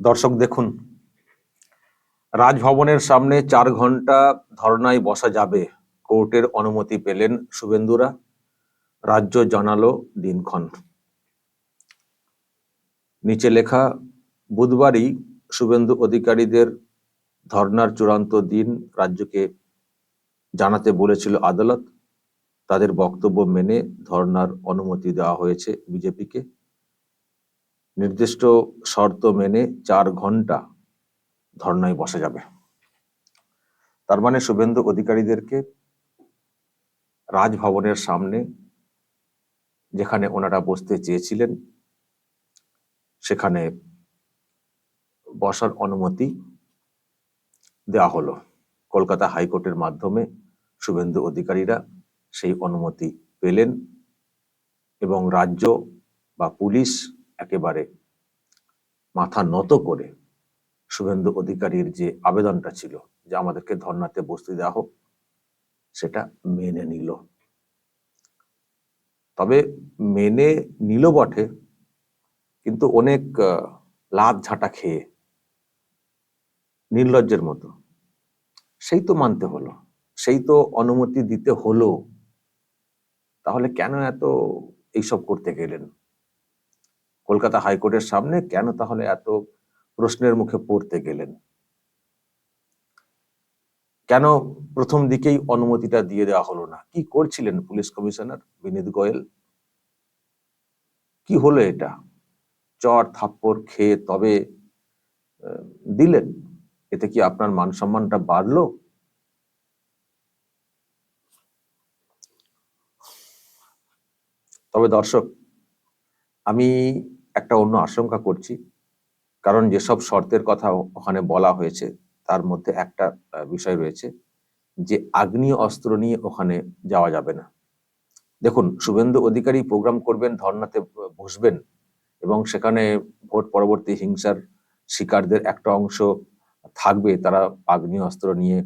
দর্শক দেখুন, রাজভবনের সামনে চার ঘণ্টা ধর্নায় বসা যাবে। কোর্টের অনুমতি পেলেন শুভেন্দুরা। রাজ্য জানালো দিনক্ষণ। নিচে লেখা, বুধবারই শুভেন্দু অধিকারীদের ধর্নার চূড়ান্ত দিন রাজ্যকে জানাতে বলেছিল আদালত। তাদের বক্তব্য মেনে ধর্নার অনুমতি দেওয়া হয়েছে বিজেপিকে। নির্দিষ্ট শর্ত মেনে চার ঘণ্টা ধর্নায় বসা যাবে। তার মানে শুভেন্দু অধিকারীদেরকে রাজভবনের সামনে যেখানে ওনারা বসতে চেয়েছিলেন, সেখানে বসার অনুমতি দেওয়া হলো। কলকাতা হাইকোর্টের মাধ্যমে শুভেন্দু অধিকারীরা সেই অনুমতি পেলেন এবং রাজ্য বা পুলিশ একেবারে মাথা নত করে শুভেন্দু অধিকারীর যে আবেদনটা ছিল যে আমাদেরকে ধর্নাতে বসতে দেওয়া হোক, সেটা মেনে নিল। তবে মেনে নিল বটে, কিন্তু অনেক লাভ ঝাঁটা খেয়ে নির্লজ্জের মতো। সেই তো মানতে হলো, সেই তো অনুমতি দিতে হলো। তাহলে কেন এত এইসব করতে গেলেন? কলকাতা হাইকোর্টের সামনে কেন তাহলে এত প্রশ্নের মুখে পড়তে গেলেন? কেন প্রথম দিকেই অনুমতিটা দিয়ে দেওয়া হলো না? কি করছিলেন পুলিশ কমিশনার বিনীত গোয়েল? কি হলো এটা? চর, থাপ্পড় খেয়ে তবে দিলেন? এতে কি আপনার মান সম্মানটা বাড়লো? তবে দর্শক আমি একটা অন্য আশঙ্কা করছি। কারণ যেসব শর্তের কথা ওখানে বলা হয়েছে, তার মধ্যে একটা বিষয় রয়েছে যে আগ্নেয় অস্ত্র নিয়ে ওখানে যাওয়া যাবে না। দেখুন, শুভেন্দু অধিকারী প্রোগ্রাম করবেন, ধর্নাতে বসবেন এবং সেখানে ভোট পরবর্তী হিংসার শিকারদের একটা অংশ থাকবে, তারা আগ্নেয় অস্ত্র নিয়ে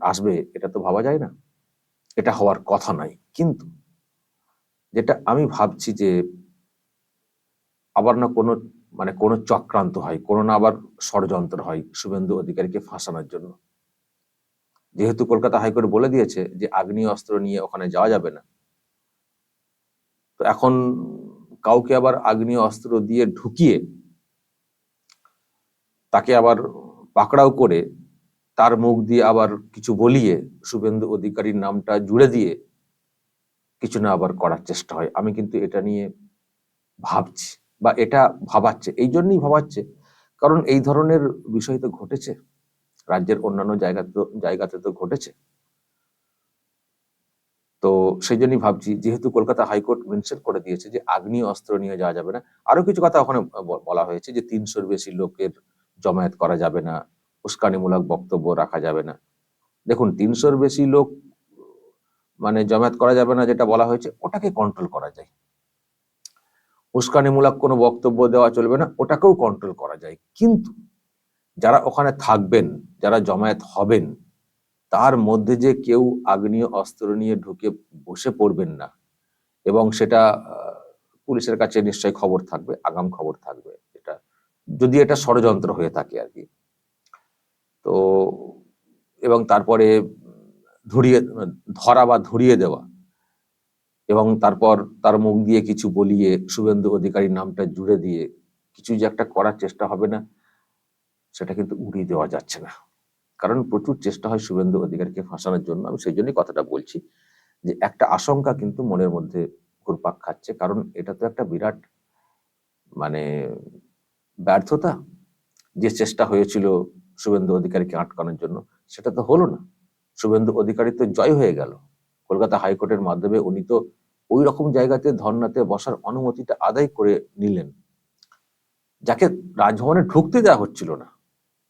আসবে, এটা তো ভাবা যায় না। এটা হওয়ার কথা নয়। কিন্তু যেটা আমি ভাবছি যে আবার না কোনো মানে কোনো চক্রান্ত হয়, কোনো না আবার ষড়যন্ত্র হয় শুভেন্দু অধিকারীকে ফাঁসানোর জন্য। যেহেতু কলকাতা হাইকোর্ট বলে দিয়েছে যে আগ্নেয় অস্ত্র নিয়ে ওখানে যাওয়া যাবে না, তো এখন কাউকে আবার আগ্নেয় অস্ত্র দিয়ে ঢুকিয়ে তাকে আবার পাকড়াও করে তার মুখ দিয়ে আবার কিছু বলিয়ে শুভেন্দু অধিকারীর নামটা জুড়ে দিয়ে কিছু না আবার করার চেষ্টা হয়। আমি কিন্তু এটা নিয়ে ভাবছি। বা এটা ভাবাচ্ছে, এই জন্যই ভাবাচ্ছে। কারণ এই ধরনের বিষয় তো ঘটেছে। রাজ্যের অন্যান্য জায়গাতে জায়গাতে তো ঘটেছে। তো সেই জন্যই ভাবছি, যেহেতু কলকাতা হাইকোর্ট মেনশন করে দিয়েছে যে আগ্নেয় অস্ত্র নিয়ে যাওয়া যাবে না আরও কিছু কথা ওখানে বলা হয়েছে যে তিনশোর বেশি লোকের জমায়েত করা যাবে না, উস্কানিমূলক বক্তব্য রাখা যাবে না। দেখুন, তিনশোর বেশি লোক মানে জমায়েত করা যাবে না যেটা বলা হয়েছে, ওটাকে কন্ট্রোল করা যায়। উস্কানিমূলক কোনো বক্তব্য দেওয়া চলবে না, ওটাকেও কন্ট্রোল করা যায়। কিন্তু যারা ওখানে থাকবেন, যারা জমায়েত হবেন, তার মধ্যে যে কেউ আগ্নেয় অস্ত্র নিয়ে ঢুকে বসে পড়বেন না এবং সেটা পুলিশের কাছে নিশ্চয়ই খবর থাকবে, আগাম খবর থাকবে। এটা, যদি এটা ষড়যন্ত্র হয়ে থাকে আর কি। তো, এবং তারপরে ধরিয়ে, ধরা বা ধরিয়ে দেওয়া এবং তারপর তার মুখ দিয়ে কিছু বলিয়ে শুভেন্দু অধিকারীর নামটা জুড়ে দিয়ে কিছু যে একটা করার চেষ্টা হবে না, সেটা কিন্তু উড়িয়ে দেওয়া যাচ্ছে না। কারণ প্রচুর চেষ্টা হয় শুভেন্দু অধিকারীকে ফাঁসানোর জন্য। আমি সেই জন্যই কথাটা বলছি যে একটা আশঙ্কা কিন্তু মনের মধ্যে ঘুরপাক খাচ্ছে। কারণ এটা তো একটা বিরাট মানে ব্যর্থতা যে চেষ্টা হয়েছিল শুভেন্দু অধিকারীকে আটকানোর জন্য। সেটা তো হলো না। শুভেন্দু অধিকারী তো জয় হয়ে গেল। কলকাতা হাইকোর্টের মাধ্যমে উনি তো ওই রকম জায়গাতে ধর্নাতে বসার অনুমতিটা আদায় করে নিলেন। যাকে রাজভবনে ঢুকতে দেওয়া হচ্ছিল না।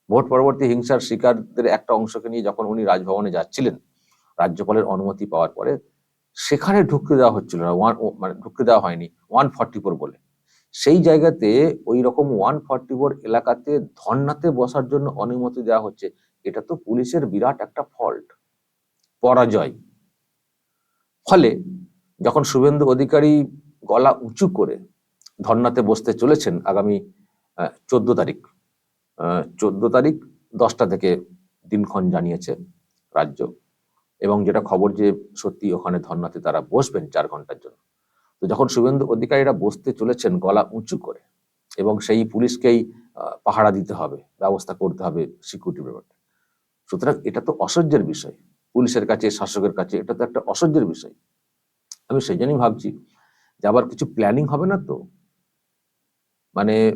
ভোট পরবর্তী হিংসার শিকারদের একটা অংশকে নিয়ে যখন উনি রাজভবনে যাচ্ছিলেন, রাজ্যপালের অনুমতি পাওয়ার পরে সেখানে ঢুকতে দেওয়া হচ্ছিল না ওয়ান মানে ঢুকতে দেওয়া হয়নি ওয়ান ফর্টি ফোর বলে। সেই জায়গাতে ওই রকম ওয়ান ফর্টি ফোর এলাকাতে ধর্নাতে বসার জন্য অনুমতি দেওয়া হচ্ছে, এটা তো পুলিশের বিরাট একটা ফল্ট পরাজয়। ফলে যখন শুভেন্দু অধিকারী গলা উঁচু করে ধর্নাতে বসতে চলেছেন আগামী চোদ্দ তারিখ চোদ্দ তারিখ দশটা থেকে দিনক্ষণ জানিয়েছে রাজ্য এবং যেটা খবর যে সত্যি ওখানে ধর্নাতে তারা বসবেন চার ঘণ্টার জন্য। তো যখন শুভেন্দু অধিকারীরা বসতে চলেছেন গলা উঁচু করে এবং সেই পুলিশকেই পাহারা দিতে হবে, ব্যবস্থা করতে হবে সিকিউরিটি ব্যাপারটা। সুতরাং এটা তো অসহ্যের বিষয়। পুলিশের কাছে, শাসকের কাছে, এটা তো একটা অসহ্যের বিষয়। আমি সেই জন্যই ভাবছি যে আবার কিছু প্ল্যানিং হবে না তো? মানে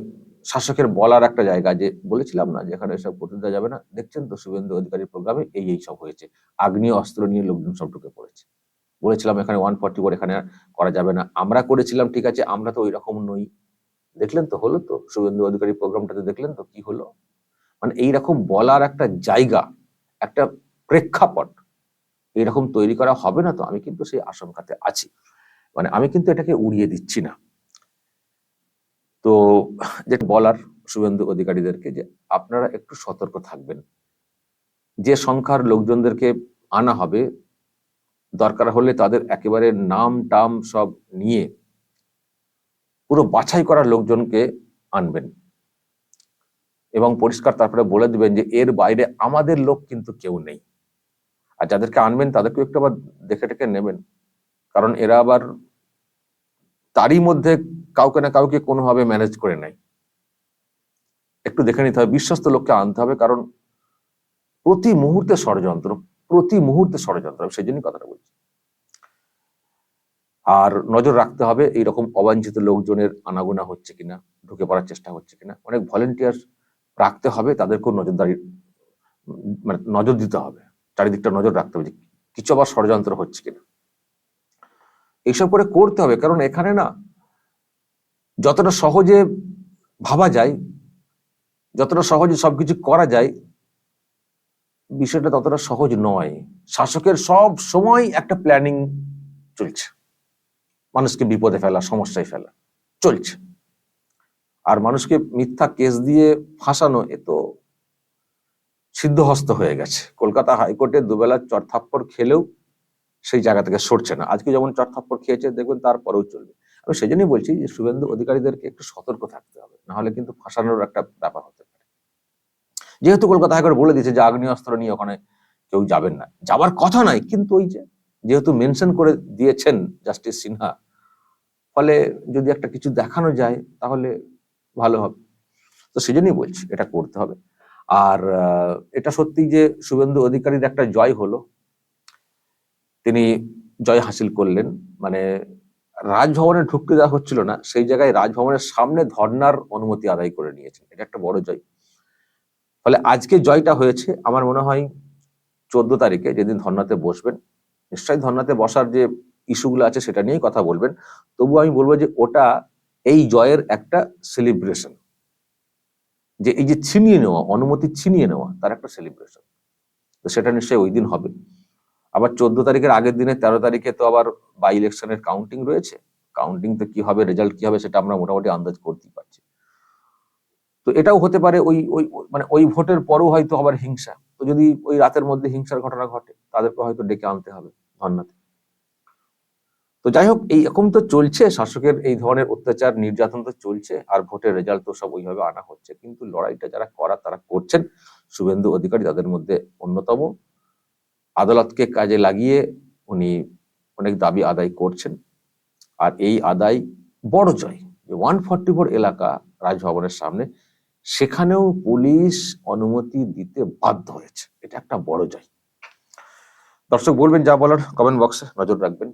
শাসকের বলার একটা জায়গা যে বলেছিলাম না যে এখানে এসব করতে দেওয়া যাবে না। দেখছেন তো শুভেন্দু অধিকারী প্রোগ্রামে এই এই সব হয়েছে। আগ্নেয় অস্ত্র নিয়ে লোকজন সব ঢুকে পড়েছে। বলেছিলাম এখানে ওয়ান ফর্টি ফোর এখানে করা যাবে না। আমরা করেছিলাম, ঠিক আছে, আমরা তো ওই রকম নই। দেখলেন তো, হলো তো? শুভেন্দু অধিকারী প্রোগ্রামটাতে দেখলেন তো, কি হলো? মানে এইরকম বলার একটা জায়গা, একটা প্রেক্ষাপট এরকম তৈরি করা হবে না তো, আমি কিন্তু সেই আশঙ্কাতে আছি। মানে আমি কিন্তু এটাকে উড়িয়ে দিচ্ছি না। তো যেটা বলার শুভেন্দু অধিকারীদেরকে যে আপনারা একটু সতর্ক থাকবেন। যে সংখ্যার লোকজনদেরকে আনা হবে, দরকার হলে তাদের একেবারে নাম টাম সব নিয়ে পুরো বাছাই করা লোকজনকে আনবেন। এবং পরিষ্কার তারপরে বলে দিবেন যে, এর বাইরে আমাদের লোক কিন্তু কেউ নেই। আর যাদেরকে আনবেন তাদেরকে একটু আবার দেখে টেকে নেবেন। কারণ এরা আবার তারই মধ্যে কাউকে না কাউকে কোনোভাবে ম্যানেজ করে নেয়। একটু দেখে নিতে হবে, বিশ্বস্ত লোককে আনতে হবে, কারণ প্রতি মুহূর্তে ষড়যন্ত্র, প্রতি মুহূর্তে ষড়যন্ত্র সেই জন্যই কথাটা বলছি। আর নজর রাখতে হবে, এইরকম অবাঞ্ছিত লোকজনের আনাগোনা হচ্ছে কিনা, ঢুকে পড়ার চেষ্টা হচ্ছে কিনা। অনেক ভলেন্টিয়ার রাখতে হবে, তাদেরকেও নজরদারি মানে নজর দিতে হবে। চারিদিকটা নজর রাখতে হবে যে কিছু আবার ষড়যন্ত্র হচ্ছে কিনা। এইসব করে করতে হবে, কারণ এখানে না যতটা সহজে ভাবা যায়, যতটা সহজে সবকিছু করা যায়, বিষয়টা ততটা সহজ নয়। শাসকের সব সময় একটা প্ল্যানিং চলছে। মানুষকে বিপদে ফেলা, সমস্যায় ফেলা, চলছে। আর মানুষকে মিথ্যা কেস দিয়ে ফাঁসানো, এ তো সিদ্ধহস্ত হয়ে গেছে। কলকাতা হাইকোর্টে দুবেলা চড়থাপ্পড় খেলেও সেই জায়গা থেকে সরছে না। আজকে যেমন চড়থাপ্পড় খেয়েছে, দেখবেন তারপরেও চলবে। আমি সেই জন্যই বলছি যে, শুভেন্দু অধিকারীদেরকে একটু সতর্ক থাকতে হবে। নাহলে কিন্তু ফাঁসানোর একটা ব্যাপার হতে পারে। যেহেতু কলকাতা হাইকোর্ট বলে দিয়েছে যে আগ্নেয় অস্ত্র নিয়ে ওখানে কেউ যাবেন না। যাবার কথা নাই, কিন্তু ওই যে, যেহেতু মেনশন করে দিয়েছেন জাস্টিস সিনহা, ফলে যদি একটা কিছু দেখানো যায়, তাহলে ভালো হবে। তো সেজন্যই বলছি, এটা করতে হবে। আর এটা সত্যি যে শুভেন্দু অধিকারীর একটা জয় হলো, তিনি জয় হাসিল করলেন। মানে রাজভবনে ঢুকতে দেওয়া হচ্ছিল না, সেই জায়গায় রাজভবনের সামনে ধর্নার অনুমতি আদায় করে নিয়েছেন। এটা একটা বড় জয়। ফলে আজকে জয়টা হয়েছে, আমার মনে হয় চোদ্দ তারিখে যেদিন ধর্নাতে বসবেন, নিশ্চয়ই ধর্নাতে বসার যে ইস্যুগুলো আছে সেটা নিয়েই কথা বলবেন। তবু আমি বলব যে ওটা এই জয়ের একটা সেলিব্রেশন। যে এই যে ছিনিয়ে নেওয়া, অনুমতি ছিনিয়ে নেওয়া, তার একটা সেলিব্রেশন তো সেটা নিশ্চয়ই ওই দিন হবে। আবার চোদ্দ তারিখের আগের দিনে তেরো তারিখে তো আবার বাই ইলেকশনের কাউন্টিং রয়েছে। কাউন্টিং তো কি হবে রেজাল্ট কি হবে, সেটা আমরা মোটামুটি আন্দাজ করতেই পারছি। তো এটাও হতে পারে ওই ওই মানে ওই ভোটের পরও হয়তো আবার হিংসা। তো যদি ওই রাতের মধ্যে হিংসার ঘটনা ঘটে, তাদেরকে হয়তো ডেকে আনতে হবে ধর্নাতে। তো যাই হোক এই রকম তো চলছে। শাসকের এই ধরনের অত্যাচার, নির্যাতন তো চলছে, আর ভোটের রেজাল্ট তো সব ওইভাবে আনা হচ্ছে। কিন্তু লড়াইটা যারা করার, তারা করছেন। শুভেন্দু অধিকারী তাদের মধ্যে অন্যতম। আদালতকে কাজে লাগিয়ে উনি অনেক দাবি আদায় করছেন। আর এই আদায় বড় জয়। যে ওয়ান ফর্টি ফোর এলাকা রাজভবনের সামনে, সেখানেও পুলিশ অনুমতি দিতে বাধ্য হয়েছে। এটা একটা বড় জয়। দর্শক, বলবেন যা বলার কমেন্ট বক্সে নজর রাখবেন।